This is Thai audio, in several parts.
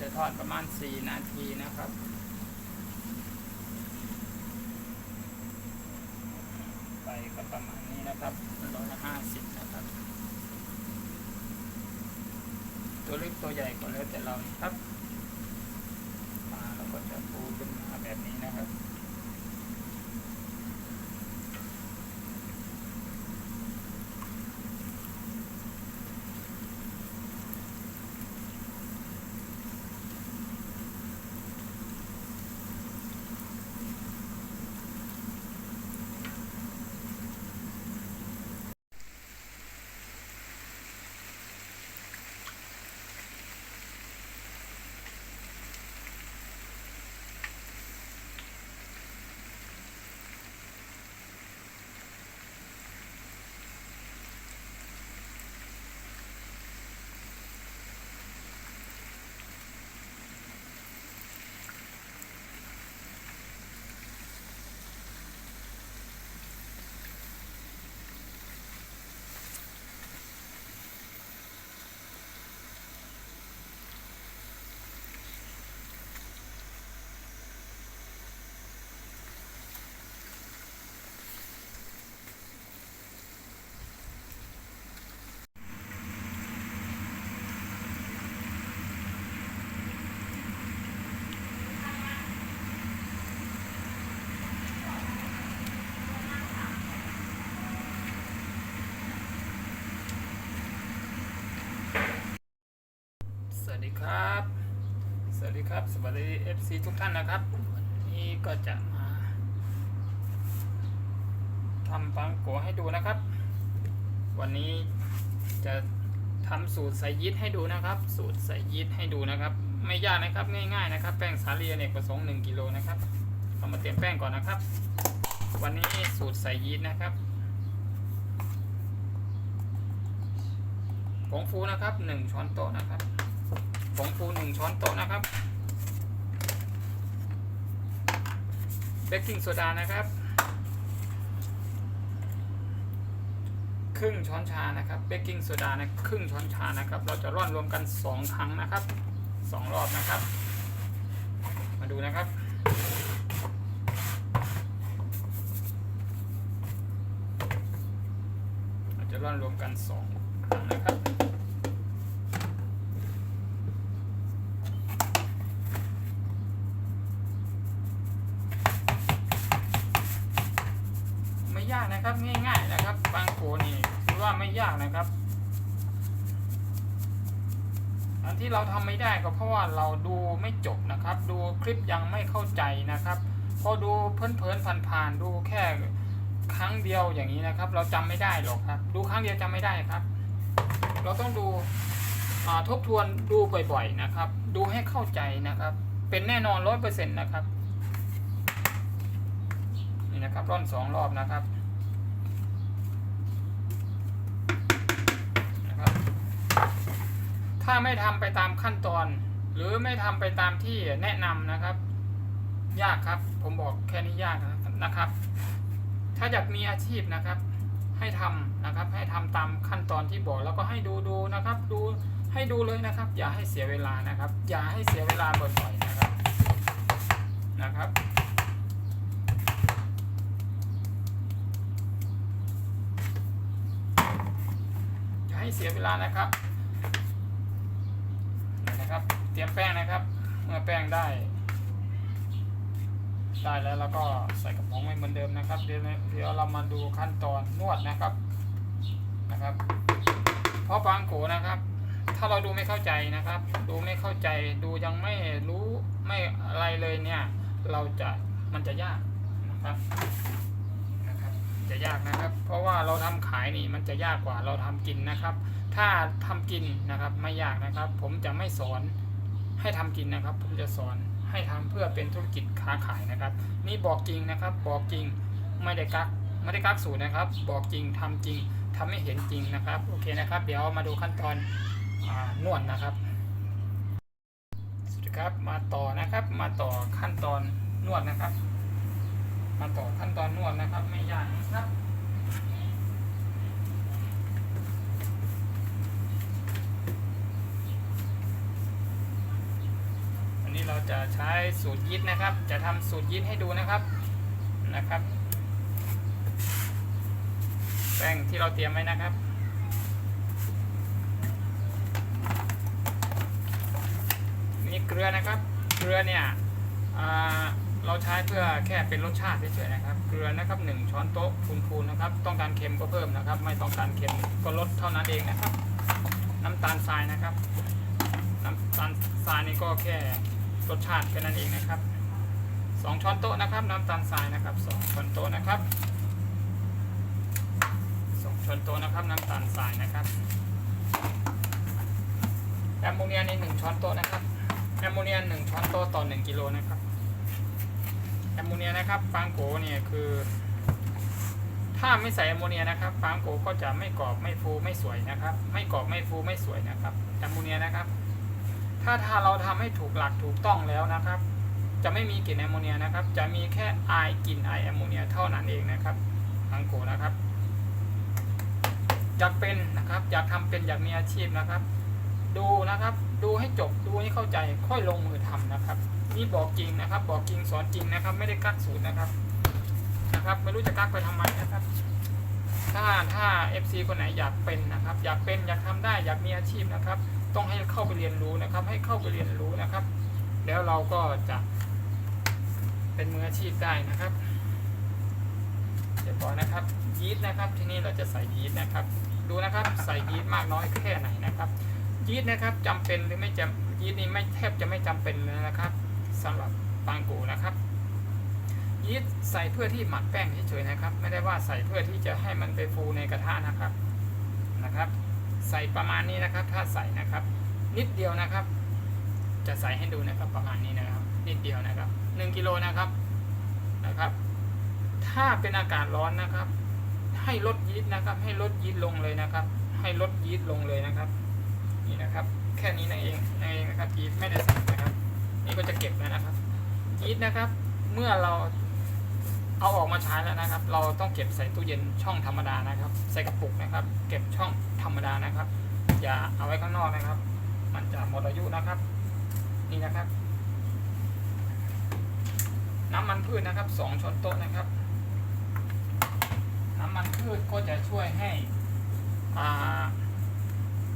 จะทอดประมาณ 4 นาทีนะครับ ไปก็ประมาณนี้นะครับร้อยละห้าสิบนะครับ ตัวเล็กตัวใหญ่ก็แล้วแต่เราครับปลาเราก็จะปูขึ้นมาแบบนี้นะครับ สวัสดี ครับ สวัสดีครับ สวัสดี FC ทุกท่านนะครับ วันนี้ก็จะมาทำปังโกให้ดูนะครับ วันนี้จะทำสูตรใส่ยีสต์ให้ดูนะครับ สูตรใส่ยีสต์ให้ดูนะครับ ไม่ยากนะครับ ง่ายๆนะครับ แป้งสาลีอเนกประสงค์1กิโลนะครับ เรามาเตรียมแป้งก่อนนะครับ วันนี้สูตรใส่ยีสต์นะครับผงฟูนะครับหนึ่งช้อนโต๊ะนะครับ ผงฟูหนึ่งช้อนโต๊ะนะครับเบกกิ้งโซดานะครับ ครึ่งช้อนชานะครับเบกกิ้งโซดานะครึ่งช้อนชานะครับ เราจะร่อนรวมกันสองครั้งนะครับสองรอบนะครับ มาดูนะครับเราจะร่อนรวมกันสองครั้งนะครับ ไม่ยาก นะครับง่ายๆนะครับ บางโขนี่ถือว่าไม่ยากนะครับ อันที่เราทำไม่ได้ก็เพราะว่าเราดูไม่จบนะครับ ดูคลิปยังไม่เข้าใจนะครับพอดูเพลินๆผ่านๆดูแค่ครั้งเดียวอย่างนี้นะครับ เราจำไม่ได้หรอกครับ ดูครั้งเดียวจำไม่ได้ครับ เราต้องดูทบทวนดูบ่อยๆนะครับ ดูให้เข้าใจนะครับ เป็นแน่นอนร้อยเปอร์เซ็นต์นะครับนี่นะครับร่อนสองรอบนะครับ ถ้าไม่ทำไปตามขั้นตอน หรือไม่ทำไปตามที่แนะนำนะครับ ยากครับ ผมบอกแค่นี้ยากนะครับ ถ้าอยากมีอาชีพนะครับ ให้ทำนะครับ ให้ทำตามขั้นตอนที่บอกแล้วก็ให้ดูดูนะครับ ดูให้ดูเลยนะครับ อย่าให้เสียเวลานะครับ อย่าให้เสียเวลาบ่อยๆนะครับนะครับอย่าให้เสียเวลานะครับ เตรียมแป้งนะครับ เมื่อแป้งได้ ได้แล้วแล้วก็ใส่กระป๋องไว้เหมือนเดิมนะครับ เดี๋ยวเดี๋ยวเรามาดูขั้นตอนนวดนะครับนะครับ เพราะบางโกนะครับ ถ้าเราดูไม่เข้าใจนะครับ ดูไม่เข้าใจดูยังไม่รู้ไม่อะไรเลยเนี่ย เราจะมันจะยากนะครับนะครับ จะยากนะครับ เพราะว่าเราทำขายนี่มันจะยากกว่าเราทำกินนะครับ ถ้าทำกินนะครับไม่ยากนะครับ ผมจะไม่สอน ให้ทำกินนะครับ ผมจะสอนให้ทำเพื่อเป็นธุรกิจค้าขายนะครับ นี่บอกจริงนะครับ บอกจริงไม่ได้กักไม่ได้กักสูตรนะครับ บอกจริงทำจริงทำให้เห็นจริงนะครับ โอเคนะครับ เดี๋ยวมาดูขั้นตอนอนวดนะครับสวัสดีครับมาต่อนะครับ มาต่อขั้นตอนนวดนะครับ มาต่อขั้นตอนนวดนะครับ ไม่ยากนะครับี้เราจะใช้สูตรยีสต์นะครับ จะทำสูตรยีสต์ให้ดูนะครับนะครับ แป้งที่เราเตรียมไว้นะครับนี่เกลือนะครับ เกลือเนี่ยเราใช้เพื่อแค่เป็นรสชาติเฉยๆนะครับ เกลือนะครับหนึ่งช้อนโต๊ะคูณๆนะครับ ต้องการเค็มก็เพิ่มนะครับ ไม่ต้องการเค็มก็ลดเท่านั้นเองนะครับ น้ำตาลทรายนะครับ น้ำตาลทรายนี่ก็แค่ รสชาติแค่นั้นเองนะครับสองช้อนโต๊ะนะครับ น้ำตาลทรายนะครับสองช้อนโต๊ะนะครับสองช้อนโต๊ะนะครับ น้ำตาลทรายนะครับแอมโมเนียนี่หนึ่งช้อนโต๊ะนะครับแอมโมเนียหนึ่งช้อนโต๊ะต่อหนึ่งกิโลนะครับแอมโมเนียนะครับฟางโกเนี่ยคือ ถ้าไม่ใส่แอมโมเนียนะครับฟางโกก็จะไม่กรอบไม่ฟูไม่สวยนะครับ ไม่กรอบไม่ฟูไม่สวยนะครับแอมโมเนียนะครับ ถ้าถ้าเราทำให้ถูกหลักถูกต้องแล้วนะครับ จะไม่มีกลิ่นแอมโมเนียนะครับ จะมีแค่ไอกลิ่นไอแอมโมเนียเท่านั้นเองนะครับฟางโกนะครับอยากเป็นนะครับอยากทำเป็นอยากมีอาชีพนะครับ ดูนะครับ ดูให้จบดูให้เข้าใจค่อยลงมือทำนะครับ นี่บอกจริงนะครับ บอกจริงสอนจริงนะครับ ไม่ได้กักสูตรนะครับนะครับ ไม่รู้จะกักไปทำไมนะครับ ถ้าถ้า FC คนไหนอยากเป็นนะครับ อยากเป็นอยากทำได้อยากมีอาชีพนะครับ ต้องให้เข้าไปเรียนรู้นะครับ ให้เข้าไปเรียนรู้นะครับ แล้วเราก็จะเป็นมืออาชีพได้นะครับเดี๋ยวบอกนะครับยีสต์นะครับ ที่นี่เราจะใส่ยีสต์นะครับ ดูนะครับใส่ยีสต์มากน้อยแค่ไหนนะครับยีสต์นะครับจำเป็นหรือไม่จำยีสต์นี่ไม่แทบจะไม่จำเป็นเลยนะครับสำหรับปางกูนะครับยีสต์ใส่เพื่อที่หมักแป้งเฉยๆนะครับ ไม่ได้ว่าใส่เพื่อที่จะให้มันไปฟูในกระทะนะครับนะครับ ใส่ประมาณนี้นะครับ ถ้าใส่นะครับ นิดเดียวนะครับ จะใส่ให้ดูนะครับประมาณนี้นะครับ นิดเดียวนะครับหนึ่งกิโลนะครับนะครับ ถ้าเป็นอากาศร้อนนะครับ ให้ลดยีสต์นะครับ ให้ลดยีสต์ลงเลยนะครับ ให้ลดยีสต์ลงเลยนะครับ นี่นะครับ แค่นี้นั่นเองนั่นเองนะครับยีสต์ไม่ได้ใส่นะครับ นี่ก็จะเก็บแล้วนะครับยีสต์นะครับ เมื่อเรา เอาออกมาใช้แล้วนะครับ เราต้องเก็บใส่ตู้เย็นช่องธรรมดานะครับ ใส่กระปุกนะครับ เก็บช่องธรรมดานะครับ อย่าเอาไว้ข้างนอกนะครับ มันจะหมดอายุนะครับ นี่นะครับ น้ำมันพืชนะครับสองช้อนโต๊ะนะครับ น้ำมันพืชก็จะช่วยให้อ่า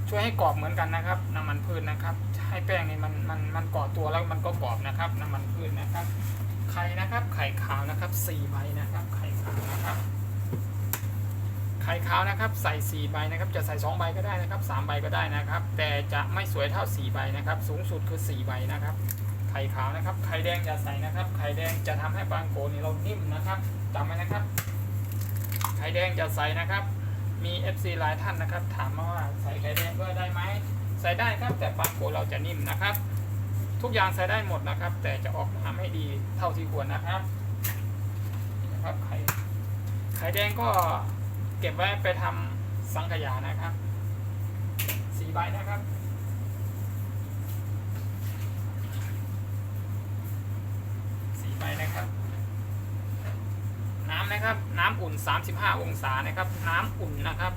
ช่วยให้กรอบเหมือนกันนะครับ น้ำมันพืชนะครับให้แป้งนี่มันมันมันเกาะตัวแล้วมันก็กรอบนะครับ น้ำมันพืชนะครับ ไข่นะครับ ไข่ขาวนะครับสี่ใบนะครับไข่ขาวนะครับไข่ขาวนะครับใส่สี่ใบนะครับจะใส่สองใบก็ได้นะครับสามใบก็ได้นะครับ แต่จะไม่สวยเท่าสี่ใบนะครับ สูงสุดคือสี่ใบนะครับ ไข่ขาวนะครับ ไข่แดงจะใส่นะครับ ไข่แดงจะทำให้บางโกนี่เรานิ่มนะครับจำไว้นะครับ ไข่แดงจะใส่นะครับ มี FC หลายท่านนะครับ ถามมาว่าใส่ไข่แดงด้วยได้ไหมใส่ได้ครับแต่บางโกเราจะนิ่มนะครับ ทุกอย่างใส่ได้หมดนะครับ แต่จะออกมาไม่ดีเท่าที่ควรนะครับนะครับไข่ไข่แดงก็เก็บไว้ไปทำสังขยานะครับสี่ใบนะครับสี่ใบนะครับ น้ำนะครับ น้ำอุ่น 35 องศานะครับ น้ำอุ่นนะครับ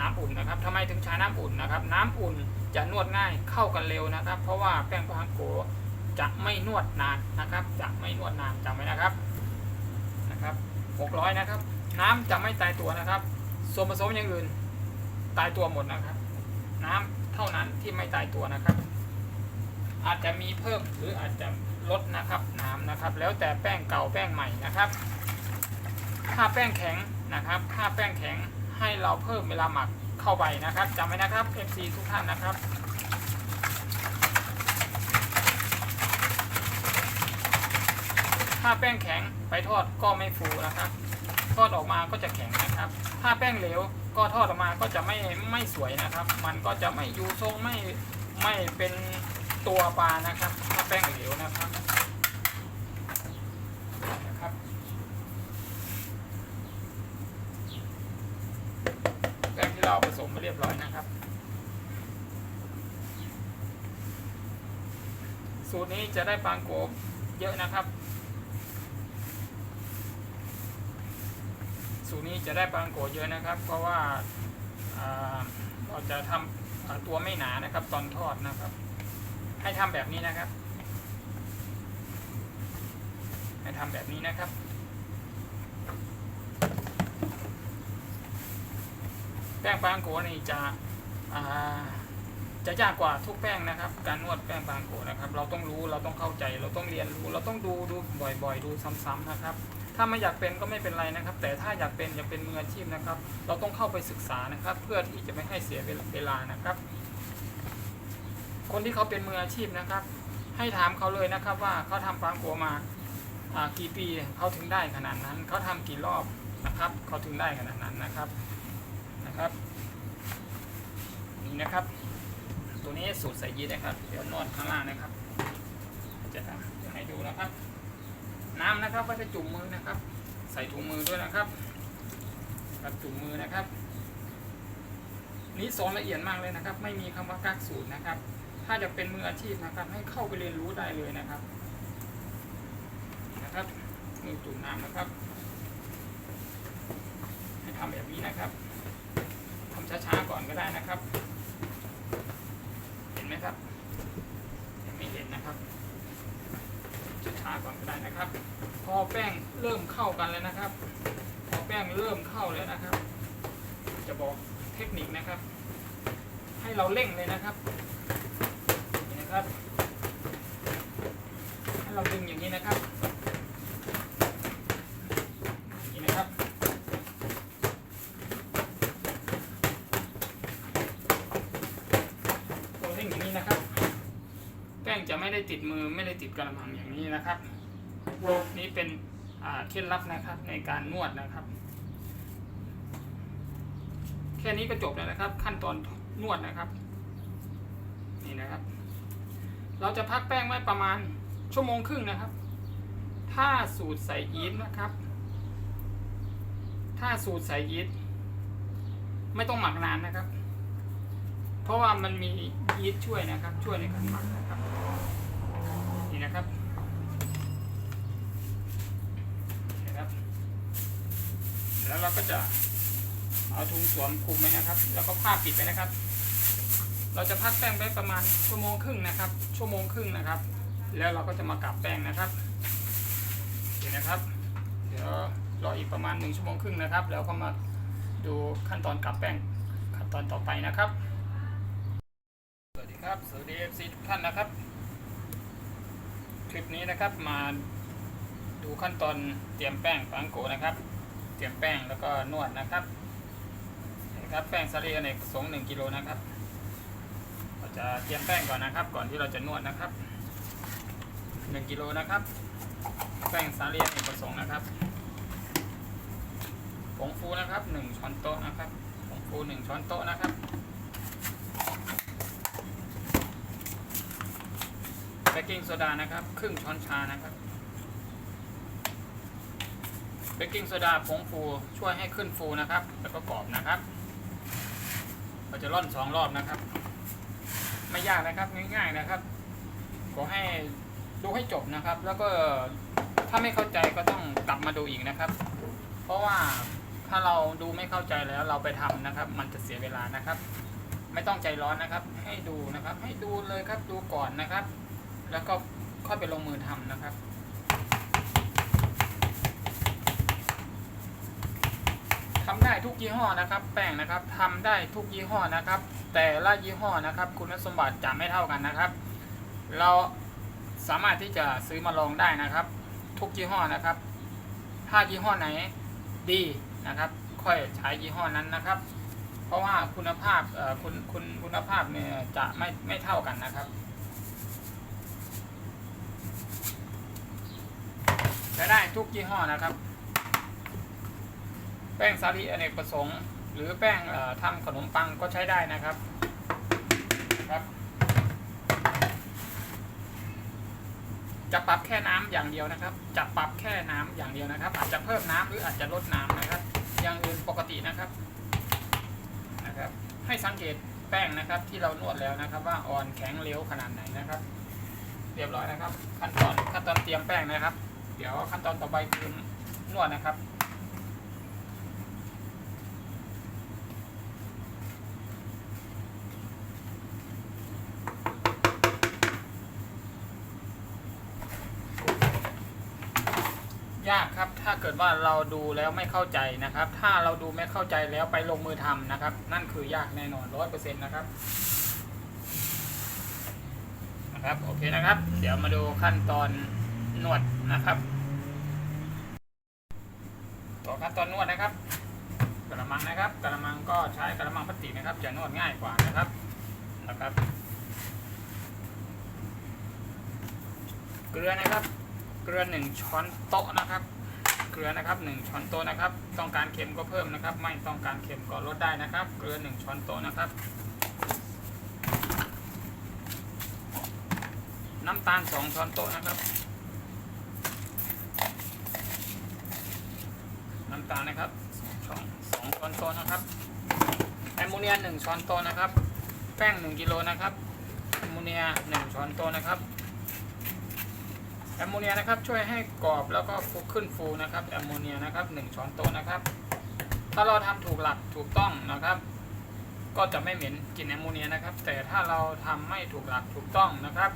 น้ำอุ่นนะครับทำไมถึงใช้น้ำอุ่นนะครับ น้ำอุ่น จะนวดง่ายเข้ากันเร็วนะครับ เพราะว่าแป้งปาโกจะไม่นวดนานนะครับ จะไม่นวดนานจำไว้นะครับนะครับ 600 นะครับ น้ำจะไม่ตายตัวนะครับส่วนผสมอย่างอื่นตายตัวหมดนะครับ น้ำเท่านั้นที่ไม่ตายตัวนะครับ อาจจะมีเพิ่มหรืออาจจะลดนะครับน้ำนะครับ แล้วแต่แป้งเก่าแป้งใหม่นะครับ ถ้าแป้งแข็งนะครับ ถ้าแป้งแข็งให้เราเพิ่มเวลาหมัก เข้าไปนะครับจำไว้นะครับ FC ทุกท่านนะครับถ้าแป้งแข็งไปทอดก็ไม่ฟูนะครับ ทอดออกมาก็จะแข็งนะครับ ถ้าแป้งเหลวก็ทอดออกมาก็จะไม่ไม่สวยนะครับ มันก็จะไม่อยู่ทรงไม่ไม่เป็นตัวปลานะครับ ถ้าแป้งเหลวนะครับนะครับ เราผสมมาเรียบร้อยนะครับ สูตรนี้จะได้ปางโกบเยอะนะครับ สูตรนี้จะได้ปางโกเยอะนะครับ เพราะว่าเราจะทำอ่าตัวไม่หนานะครับ ตอนทอดนะครับ ให้ทำแบบนี้นะครับ ให้ทำแบบนี้นะครับ แป้งปางโกนี่จะจะยากกว่าทุกแป้งนะครับ การนวดแป้งปางโกนะครับ เราต้องรู้เราต้องเข้าใจ เราต้องเรียนรู้ เราต้องดูดูบ่อย ๆ ดูซ้ำๆนะครับ ถ้าไม่อยากเป็นก็ไม่เป็นไรนะครับ แต่ถ้าอยากเป็นอยากเป็นมืออาชีพนะครับ เราต้องเข้าไปศึกษานะครับ เพื่อที่จะไม่ให้เสียเวลานะครับ คนที่เขาเป็นมืออาชีพนะครับ ให้ถามเขาเลยนะครับว่าเขาทำปางโกมากี่ปีเขาถึงได้ขนาดนั้นเขาทำกี่รอบนะครับเขาถึงได้ขนาดนั้นนะครับ ครับนี่นะครับ ตัวนี้สูตรใส่ยีสต์นะครับ เดี๋ยวนวดข้างล่างนะครับจะจะให้ดูนะครับ น้ำนะครับก็จะจุ่มมือนะครับ ใส่ถุงมือด้วยนะครับกับจุ่มมือนะครับ นี้สอนละเอียดมากเลยนะครับ ไม่มีคำว่ากักสูตรนะครับ ถ้าจะเป็นมืออาชีพนะครับ ให้เข้าไปเรียนรู้ได้เลยนะครับนะครับมือจุ่มน้ำนะครับ ให้ทำแบบนี้นะครับ ช้าๆก่อนก็ได้นะครับ เห็นไหมครับยังไม่เห็นนะครับช้าๆก่อนก็ได้นะครับ พอแป้งเริ่มเข้ากันแล้วนะครับ พอแป้งเริ่มเข้าแล้วนะครับ จะบอกเทคนิคนะครับ ให้เราเร่งเลยนะครับนี่นะครับ ให้เราดึงอย่างนี้นะครับนี่นะครับ เราเร่งอย่างนี้นะครับ แป้งจะไม่ได้ติดมือ ได้ติดกระมังอย่างนี้นะครับ นี่เป็นเคล็ดลับนะครับในการนวดนะครับ แค่นี้ก็จบแล้วนะครับ ขั้นตอนนวดนะครับ นี่นะครับ เราจะพักแป้งไว้ประมาณชั่วโมงครึ่งนะครับ ถ้าสูตรใส่ยีสต์นะครับ ถ้าสูตรใส่ยีสต์ไม่ต้องหมักนานนะครับ เพราะว่ามันมียีสต์ช่วยนะครับ ช่วยในการหมักนะครับ นี่นะครับนะครับ แล้วเราก็ จะเอาถุงสวมคลุมไว้นะครับ แล้วก็ผ้าปิดไปนะครับ เราจะพักแป้งไว้ประมาณชั่วโมงครึ่งนะครับ ชั่วโมงครึ่งนะครับ แล้วเราก็จะมากลับแป้งนะครับเดี๋ยวนะครับ เดี๋ยวรออีกประมาณหนึ่งชั่วโมงครึ่งนะครับ แล้วก็มาดูขั้นตอนกลับแป้งขั้นตอนต่อไปนะครับ สวัสดีครับ สวัสดีเอฟซีทุกท่านนะครับ คลิปนี้นะครับมาดูขั้นตอนเตรียมแป้งปังโกะนะครับ เตรียมแป้งแล้วก็นวดนะครับนะครับแป้งสาลีอเนกประสงค์หนึ่งกิโลนะครับเราจะเตรียมแป้งก่อนนะครับ ก่อนที่เราจะนวดนะครับหนึ่งกิโลนะครับ แป้งสาลีอเนกประสงค์นะครับผงฟูนะครับหนึ่งช้อนโต๊ะนะครับผงฟูหนึ่งช้อนโต๊ะนะครับเบกกิ้งโซดานะครับ ครึ่งช้อนชานะครับ เบกกิ้งโซดาผงฟูช่วยให้ขึ้นฟูนะครับ แล้วก็กรอบนะครับเราจะร่อนสองรอบนะครับ ไม่ยากนะครับง่ายๆนะครับ ขอให้ดูให้จบนะครับ แล้วก็ถ้าไม่เข้าใจก็ต้องกลับมาดูอีกนะครับ เพราะว่าถ้าเราดูไม่เข้าใจแล้วเราไปทำนะครับ มันจะเสียเวลานะครับ ไม่ต้องใจร้อนนะครับ ให้ดูนะครับ ให้ดูเลยครับดูก่อนนะครับ แล้วก็ค่อยไปลงมือทำนะครับ ทำได้ทุกยี่ห้อนะครับแป้งนะครับทำได้ทุกยี่ห้อนะครับ แต่ละยี่ห้อนะครับ คุณสมบัติจะไม่เท่ากันนะครับ เราสามารถที่จะซื้อมาลองได้นะครับ ทุกยี่ห้อนะครับ ถ้ายี่ห้อไหนดีนะครับ ค่อยใช้ยี่ห้อนั้นนะครับ เพราะว่าคุณภาพเอ่อคุณคุณคุณภาพเนี่ยจะไม่ไม่เท่ากันนะครับใช้ได้ทุกยี่ห้อนะครับ แป้งสาลีอเนกประสงค์ หรือแป้งเอ่อทำขนมปังก็ใช้ได้นะครับครับจะปรับแค่น้ำอย่างเดียวนะครับ จะปรับแค่น้ำอย่างเดียวนะครับ อาจจะเพิ่มน้ำหรืออาจจะลดน้ำนะครับ อย่างอื่นปกตินะครับนะครับ ให้สังเกตแป้งนะครับที่เรานวดแล้วนะครับ ว่าอ่อนแข็งเร็วขนาดไหนนะครับ เรียบร้อยนะครับ ขั้นตอนขั้นตอนเตรียมแป้งนะครับ เดี๋ยวขั้นตอนต่อไปคือนวดนะครับ ยากครับ ถ้าเกิดว่าเราดูแล้วไม่เข้าใจนะครับ ถ้าเราดูไม่เข้าใจแล้วไปลงมือทำนะครับ นั่นคือยากแน่นอนร้อยเปอร์เซ็นต์นะครับนะครับโอเคนะครับ เดี๋ยวมาดูขั้นตอนนวดนะครับ ต่อขั้นตอนนวดนะครับกระมังนะครับกระมังก็ใช้กระมังพลาสติกนะครับ จะนวดง่ายกว่านะครับนะครับเกลือนะครับ เกลือหนึ่งช้อนโต๊ะนะครับ เกลือนะครับหนึ่งช้อนโต๊ะนะครับ ต้องการเค็มก็เพิ่มนะครับ ไม่ต้องการเค็มก็ลดได้นะครับ เกลือหนึ่งช้อนโต๊ะนะครับ น้ำตาลสองช้อนโต๊ะนะครับ น้ำตาลนะครับสองสองช้อนโต๊ะนะครับแอมโมเนียหนึ่งช้อนโต๊ะนะครับ แป้งหนึ่งกิโลนะครับแอมโมเนียหนึ่งช้อนโต๊ะนะครับ แอมโมเนียนะครับช่วยให้กรอบแล้วก็ฟูขึ้นฟูนะครับแอมโมเนียนะครับหนึ่งช้อนโต๊ะนะครับ ถ้าเราทำถูกหลักถูกต้องนะครับ ก็จะไม่เหม็นกลิ่นแอมโมเนียนะครับ แต่ถ้าเราทำไม่ถูกหลักถูกต้องนะครับ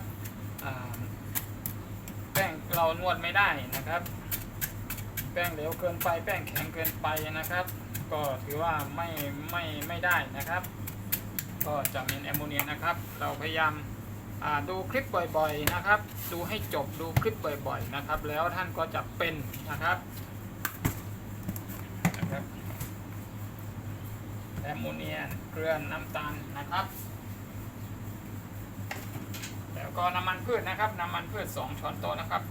แป้งเรานวดไม่ได้นะครับ แป้งเหลวเกินไป แป้งแข็งเกินไปนะครับ ก็ถือว่าไม่ไม่ไม่ได้นะครับ ก็จะเหมีแอมโมเนียนะครับ เราพยายาม ดูคลิปบ่อยๆนะครับ ดูให้จบดูคลิปบ่อยๆนะครับ แล้วท่านก็จะเป็นนะครับนะครับแอมโมเนียเกลือน้ำตาลนะครับ แล้วก็น้ำมันพืชนะครับ น้ำมันพืช 2 ช้อนโต๊ะนะครับ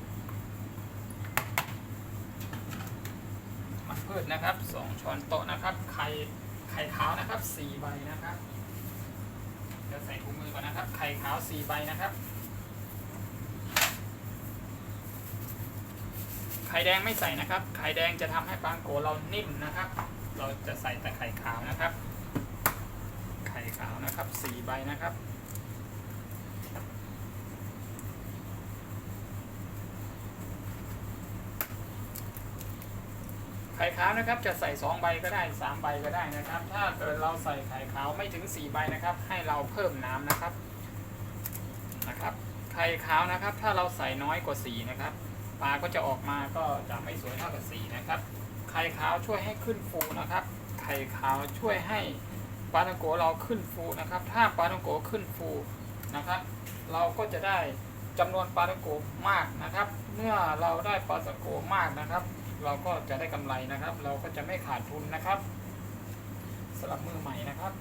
น้ำมันพืชนะครับ 2 ช้อนโต๊ะนะครับ ไข่ไข่ขาวนะครับ4ใบนะครับ ส่ถุงมือก่อนนะครับ ไข่ขาวสี่ใบนะครับ ไข่แดงไม่ใส่นะครับ ไข่แดงจะทำให้ปางโกเรานิ่มนะครับ เราจะใส่แต่ไข่ขาวนะครับ ไข่ขาวนะครับสี่ใบนะครับ ข่ขาวนะครับจะใส่ 2 ใบก็ได้ 3 ใบก็ได้นะครับ ถ้าเกิดเราใส่ไข่ขาวไม่ถึง 4 ใบนะครับ ให้เราเพิ่มน้ำนะครับนะครับไข่ขาวนะครับ ถ้าเราใส่น้อยกว่า 4 นะครับปลาก็จะออกมาก็จะไม่สวยเท่ากับ4นะครับไข่ขาวช่วยให้ขึ้นฟูนะครับ ไข่ขาวช่วยให้ปลาทังโกเราขึ้นฟูนะครับ ถ้าปลาทังโกขึ้นฟูนะครับ เราก็จะได้จำนวนปลาทังโกมากนะครับ เมื่อเราได้ปลาทังโกมากนะครับ เราก็จะได้กำไรนะครับ เราก็จะไม่ขาดทุนนะครับสำหรับมือใหม่นะครับ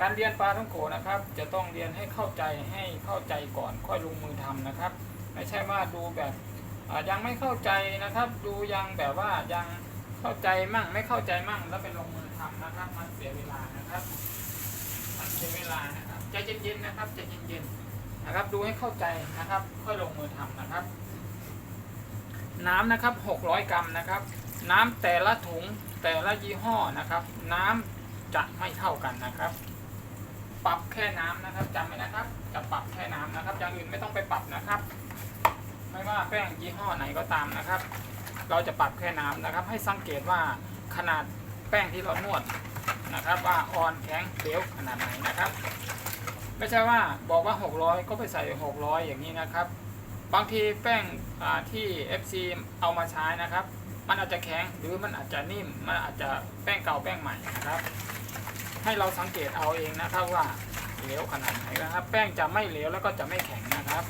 การเรียนปลาท่องโกนะครับ จะต้องเรียนให้เข้าใจให้เข้าใจก่อนค่อยลงมือทำนะครับ ไม่ใช่ว่าดูแบบยังไม่เข้าใจนะครับ ดูยังแบบว่ายังเข้าใจมั่งไม่เข้าใจมั่งแล้วไปลงมือทำนะครับ มันเสียเวลานะครับ มันเสียเวลานะครับใจเย็นๆนะครับใจเย็นๆนะครับ ดูให้เข้าใจนะครับ ค่อยลงมือทำนะครับ น้ำนะครับ 600 กรัมนะครับ น้ำแต่ละถุงแต่ละยี่ห้อนะครับ น้ำจะไม่เท่ากันนะครับ ปรับแค่น้ำนะครับจำไว้นะครับ จะปรับแค่น้ำนะครับ อย่างอื่นไม่ต้องไปปรับนะครับ ไม่ว่าแป้งยี่ห้อไหนก็ตามนะครับ เราจะปรับแค่น้ำนะครับ ให้สังเกตว่าขนาดแป้งที่เรานวดนะครับ ว่าอ่อนแข็งเหลวขนาดไหนนะครับ ไม่ใช่ว่าบอกว่า 600 ก็ไปใส่ 600 อย่างนี้นะครับ บางทีแป้งอ่าที่ FC เอามาใช้นะครับ มันอาจจะแข็งหรือมันอาจจะนิ่ม มันอาจจะแป้งเก่าแป้งใหม่นะครับ ให้เราสังเกตเอาเองนะครับว่าเหลวขนาดไหนนะครับ แป้งจะไม่เหลวแล้วก็จะไม่แข็งนะครับ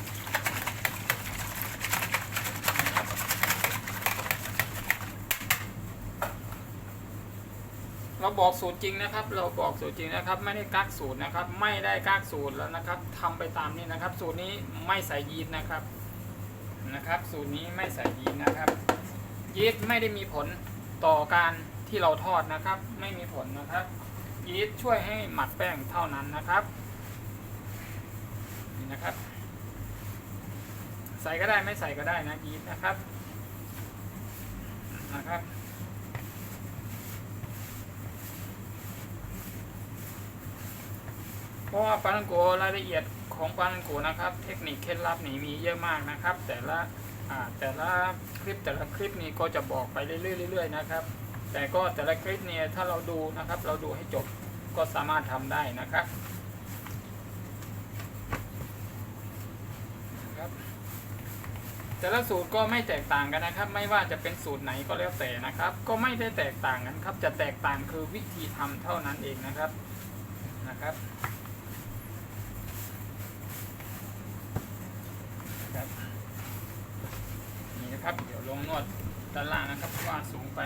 เราบอกสูตรจริงนะครับ เราบอกสูตรจริงนะครับ ไม่ได้กักสูตรนะครับ ไม่ได้กักสูตรแล้วนะครับทำไปตามนี้นะครับ สูตรนี้ไม่ใส่ยีสต์นะครับ นะครับ สูตรนี้ไม่ใส่ยีสต์นะครับ ยีสต์ไม่ได้มีผลต่อการที่เราทอดนะครับ ไม่มีผลนะครับ ยีสต์ช่วยให้หมักแป้งเท่านั้นนะครับนี่นะครับ ใส่ก็ได้ไม่ใส่ก็ได้นะยีสต์นะครับนะครับเพราะว่าปาทังโกรายละเอียด ของปาทังโกนะครับ เทคนิคเคล็ดลับนี่มีเยอะมากนะครับ แต่ละแต่ละคลิปแต่ละคลิปนี้ก็จะบอกไปเรื่อยๆนะครับ แต่ก็แต่ละคลิปเนี่ยถ้าเราดูนะครับ เราดูให้จบก็สามารถทำได้นะครับครับแต่ละสูตรก็ไม่แตกต่างกันนะครับ ไม่ว่าจะเป็นสูตรไหนก็แล้วแต่นะครับ ก็ไม่ได้แตกต่างกันครับ จะแตกต่างคือวิธีทำเท่านั้นเองนะครับนะครับนี่นะครับ เดี๋ยวลงนว ด้านล่างนะครับเพราะว่าสูงไป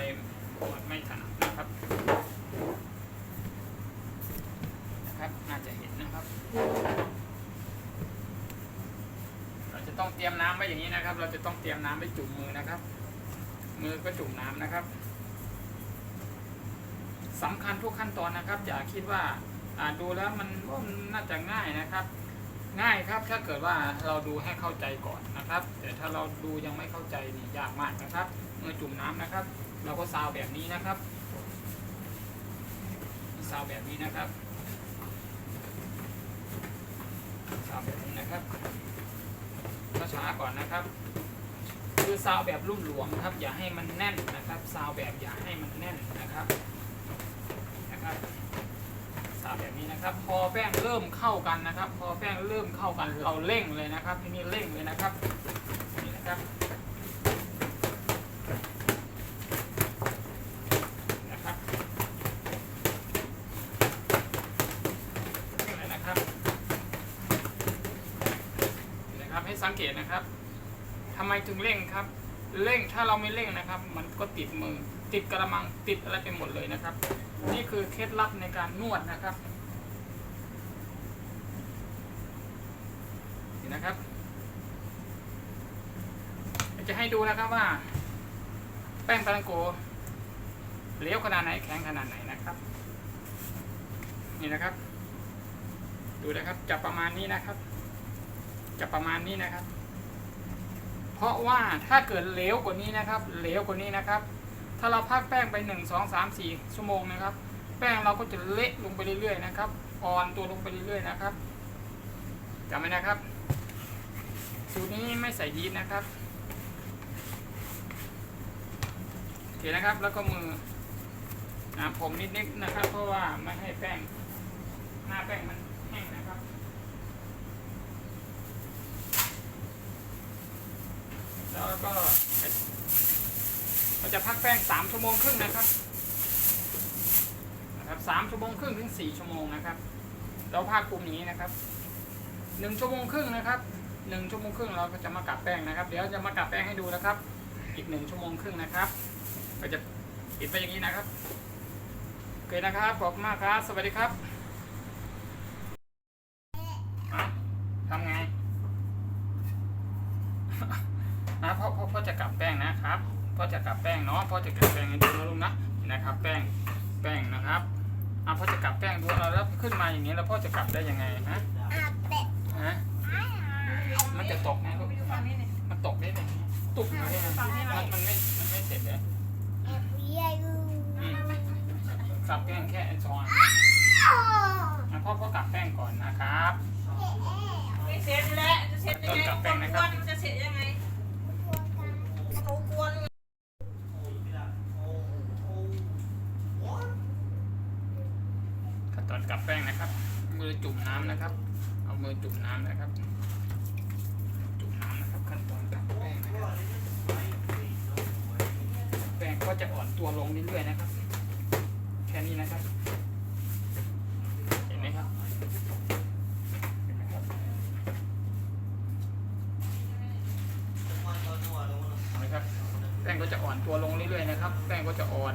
นวดไม่ถนัดนะครับนะครับ น่าจะเห็นนะครับ เราจะต้องเตรียมน้ำไว้อย่างนี้นะครับ เราจะต้องเตรียมน้ำไว้จุ่มมือนะครับ มือก็จุ่มน้ำนะครับสำคัญทุกขั้นตอนนะครับ อย่าคิดว่าอ่าดูแล้วมันว่ามันน่าจะง่ายนะครับ ง่ายครับถ้าเกิดว่าเราดูให้เข้าใจก่อนนะครับ แต่ถ้าเราดูยังไม่เข้าใจนี่ยากมากนะครับ มือจุ่มน้ำนะครับ เราก็ซาวแบบนี้นะครับซาวแบบนี้นะครับซาวแบบนี้นะครับช้าๆก่อนนะครับ คือซาวแบบรุ่มหลวงครับ อย่าให้มันแน่นนะครับซาวแบบอย่าให้มันแน่นนะครับนะครับซาวแบบนี้นะครับ พอแป้งเริ่มเข้ากันนะครับ พอแป้งเริ่มเข้ากันเราเร่งเลยนะครับ ที่นี่เร่งเลยนะครับนี่นะครับนี่เลยนะครับ นะครับให้สังเกต นะครับทำไมถึงเร่งครับ เร่งถ้าเราไม่เร่งนะครับ มันก็ติดมือ ติดกระมังติดอะไรไปหมดเลยนะครับ นี่คือเคล็ดลับในการนวดนะครับนี่นะครับ จะให้ดูนะครับว่า แป้งปาตังโกเหลวขนาดไหนแข็งขนาดไหนนะครับ นี่นะครับ ดูนะครับจะประมาณนี้นะครับจะประมาณนี้นะครับ ราะว่าถ้าเกิดเหลวกว่านี้นะครับเหลวกว่านี้นะครับ ถ้าเราพักแป้งไปหนึ่งสองสามสี่ชั่วโมงนะครับ แป้งเราก็จะเละลงไปเรื่อยๆนะครับอ่อนตัวลงไปเรื่อยๆนะครับจำไว้นะครับ สูตรนี้ไม่ใส่ยีสต์นะครับโอเคนะครับแล้วก็มือนะผมนิดๆนะครับ เพราะว่าไม่ให้แป้งหน้าแป้งมันแห้งนะครับ แล้วก็เราจะ พักแป้งสามชั่วโมงครึ่งนะครับนะครับสามชั่วโมงครึ่งถึงสี่ชั่วโมงนะครับ เราพักกลุ่มนี้นะครับหนึ่งชั่วโมงครึ่งนะครับหนึ่งชั่วโมงครึ่งเราก็จะมากลับแป้งนะครับ เดี๋ยวจะมากลับแป้งให้ดูนะครับ อีกหนึ่งชั่วโมงครึ่งนะครับก็จะปิดไปอย่างนี้นะครับโอเคนะครับขอบคุณมากครับ สวัสดีครับอะทำไง นะพ่อพ่อพ่อจะกลับแป้งนะครับพ่อจะกลับแป้งเนาะพ่อจะกลับแป้งให้ดูนะลุงนะนี่นะครับ แป้งแป้งนะครับอะพ่อจะกลับแป้งดูเอาแล้วขึ้นมาอย่างนี้แล้วพ่อ จะกลับได้ยังไงฮะอาเป็ดฮะมันจะตกนะลูกมันตกได้ไหมตุกนะเนี่ยมันมันไม่มันไม่เสร็จเลยแอบเรียกอืมกลับแป้งแค่สองอันอะพ่อพ่อกลับแป้งก่อนนะครับไม่เสร็จแล้วจะเสร็จยังไงต้นกลับแป้งนะครับกวนมันจะเสร็จยังไงเขากวน ขั้นตอนกลับแป้งนะครับ มือจุ่มน้ำนะครับ เอามือจุ่มน้ำนะครับ จุ่มน้ำนะครับ ขั้นตอนกลับแป้งนะครับ แป้งก็จะอ่อน ตัวลงเรื่อยๆนะครับ แค่นี้นะครับ เห็นไหมครับเห็นไหมครับเอาเลยครับแป้งก็จะอ่อนตัวลงเรื่อยๆนะครับ แป้งก็จะอ่อน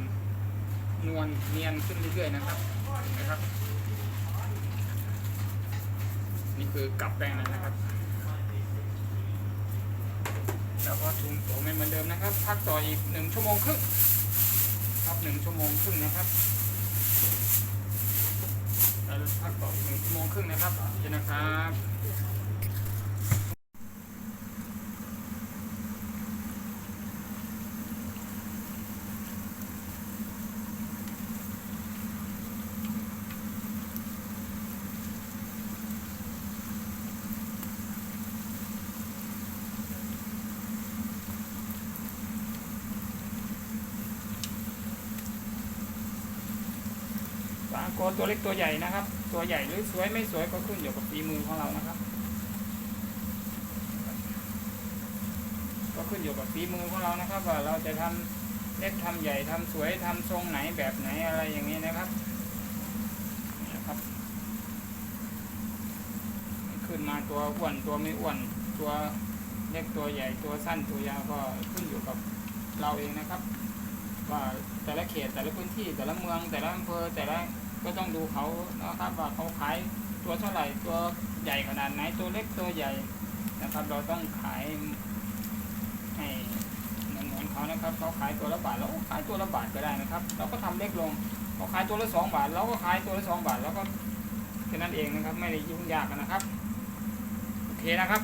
นวลเนียนขึ้นเรื่อยๆนะครับเห็นไหมครับ นี่คือกลับแป้งแล้วนะครับแล้วก็ถุงโถไม่เหมือนเดิมนะครับ พักต่ออีกหนึ่งชั่วโมงครึ่ง ครับหนึ่งชั่วโมงครึ่งนะครับแล้วพักต่อหนึ่งชั่วโมงครึ่งนะครับเจนะครับ ตัวเล็กตัวใหญ่นะครับ ตัวใหญ่หรือสวยไม่สวยก็ขึ้นอยู่กับฝีมือของเรานะครับ ก็ขึ้นอยู่กับฝีมือของเรานะครับ ว่าเราจะทำเล็กทำใหญ่ทำสวยทำทรงไหนแบบไหนอะไรอย่างนี้นะครับนี่นะครับขึ้นมาตัวอ้วนตัวไม่อ้วนตัวเล็กตัวใหญ่ตัวสั้นตัวยาวก็ขึ้นอยู่กับเราเองนะครับ ว่าแต่ละเขตแต่ละพื้นที่แต่ละเมืองแต่ละอำเภอแต่ละ ก็ต้องดูเขานะครับว่าเขาขายตัวเท่าไหร่ตัวใหญ่ขนาดไหนตัวเล็กตัวใหญ่นะครับ เราต้องขายให้เหมือนเหมือนเขานะครับเขาขายตัวละบาทเราก็ขายตัวละบาทก็ได้นะครับ เราก็ทำเล็กลงเขาขายตัวละสองบาทเราก็ขายตัวละสองบาทแล้วก็แค่นั้นเองนะครับ ไม่ได้ยุ่งยากนะครับโอเคนะครับ